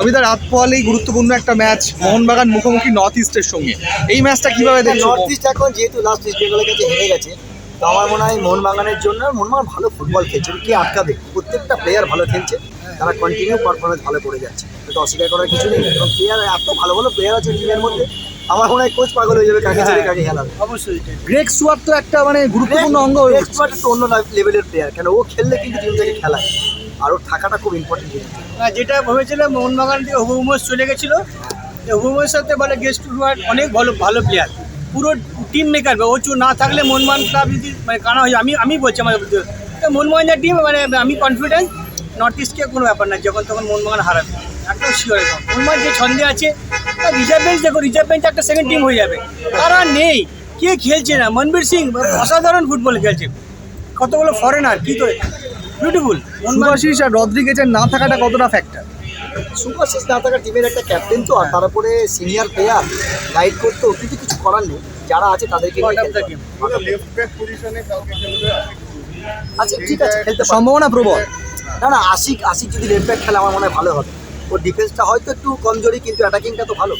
অমিতা রাত পোয়ালেই গুরুত্বপূর্ণ একটা ম্যাচ মোহনবাগান মুখোমুখি নর্থ ইস্টের সঙ্গে। এই ম্যাচটা কীভাবে দেখছ? নর্থ ইস্ট এখন যেহেতু লাস্ট ইস্ট বেঙ্গলের কাছে হেরে গেছে তো আমার মনে হয় মোহনবাগানের জন্য মোহনবাগান ভালো ফুটবল খেলছে। কে আটকাবে? প্রত্যেকটা প্লেয়ার ভালো খেলছে তারা কন্টিনিউ পারফরমেন্স ভালো করে যাচ্ছে। এটা অস্বীকার করার কিছু নেই এবং প্লেয়ার এত ভালো ভালো প্লেয়ার আছে টিমের মধ্যে আমার মনে হয় কোচ পাগল হয়ে যাবে কাকে ছেড়ে কাকে খেলাবে। অবশ্যই। গ্রেক সুয়ার তো একটা মানে গুরুত্বপূর্ণ অঙ্গ হয়ে উঠছে। এক্সপার্ট একটু অন্য লেভেলের প্লেয়ার কেন? ও খেললে কিন্তু টিমটাকে খেলায়। আর ওর থাকাটা খুব ইম্পর্টেন্ট যেটা ভেবেছিলাম মোহনবাগান থেকে হুবুমোস চলে গেছিল। হুবুমোর সাথে বলে গেস্ট রুয়ার অনেক ভালো ভালো প্লেয়ার পুরো টিম মেকার ও চু না থাকলে মোহনবাগান ক্লাব যদি মানে কানা হয়ে যায়, আমি আমি বলছি আমার। তো মোহনবাগান যে টিম মানে আমি কনফিডেন্ট নর্থ ইস্টকে কোনো ব্যাপার না যখন তখন মোহনবাগান হারাবে। একদম শিওর একদম। যে ছন্দে আছে রিজার্ভ বেঞ্চ দেখো রিজার্ভ বেঞ্চ একটা সেকেন্ড টিম হয়ে যাবে। তারা নেই কে খেলছে না? মনবীর সিং অসাধারণ ফুটবল খেলছে। কতগুলো ফরেনার কি তো বিউটিফুল সুভাশিস আর রদ্রিগেজের না থাকাটা কতটা ফ্যাক্টর সুপারসিস না থাকা টিমের একটা ক্যাপ্টেন তো আর তারপরে সিনিয়র প্লেয়ার গাইড করতো কিন্তু কিছু করার নেই। যারা আছে তাদেরকে। আচ্ছা ঠিক আছে। সম্ভাবনা প্রবল। না না আশিক আশিক যদি লেফট ব্যাক খেলে আমার মনে হয় ভালো হবে। ওর ডিফেন্সটা হয়তো একটু কমজোরি কিন্তু অ্যাটাকিংটা তো ভালো।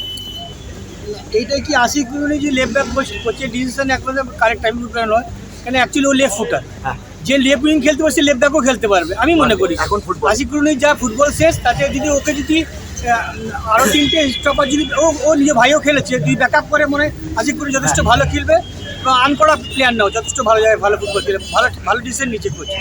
এইটাই কি আশিক যে লেফট ব্যাক কোচের ডিসিশন একমাত্র কারেক্ট টাইম নয়। কেন অ্যাকচুয়ালি ও লেফট ফুটার হ্যাঁ। যে লেফট উইং খেলতে পারছে লেফট ব্যাকও খেলতে পারবে আমি মনে করি। এখন football। আশিক রুনির যা ফুটবল শেষ তাতে যদি ওকে যদি আহ, আরও তিনটে স্টপার যদি ও ও নিজে ভাইও খেলেছে যদি ব্যাক আপ করে মনে হয় আশিক রুনি যথেষ্ট ভালো খেলবে। আনকড়া প্লেয়ার নাও যথেষ্ট ভালো জায়গায় ভালো ফুটবল খেলে ভালো ভালো ডিসিশন নিচে করছে।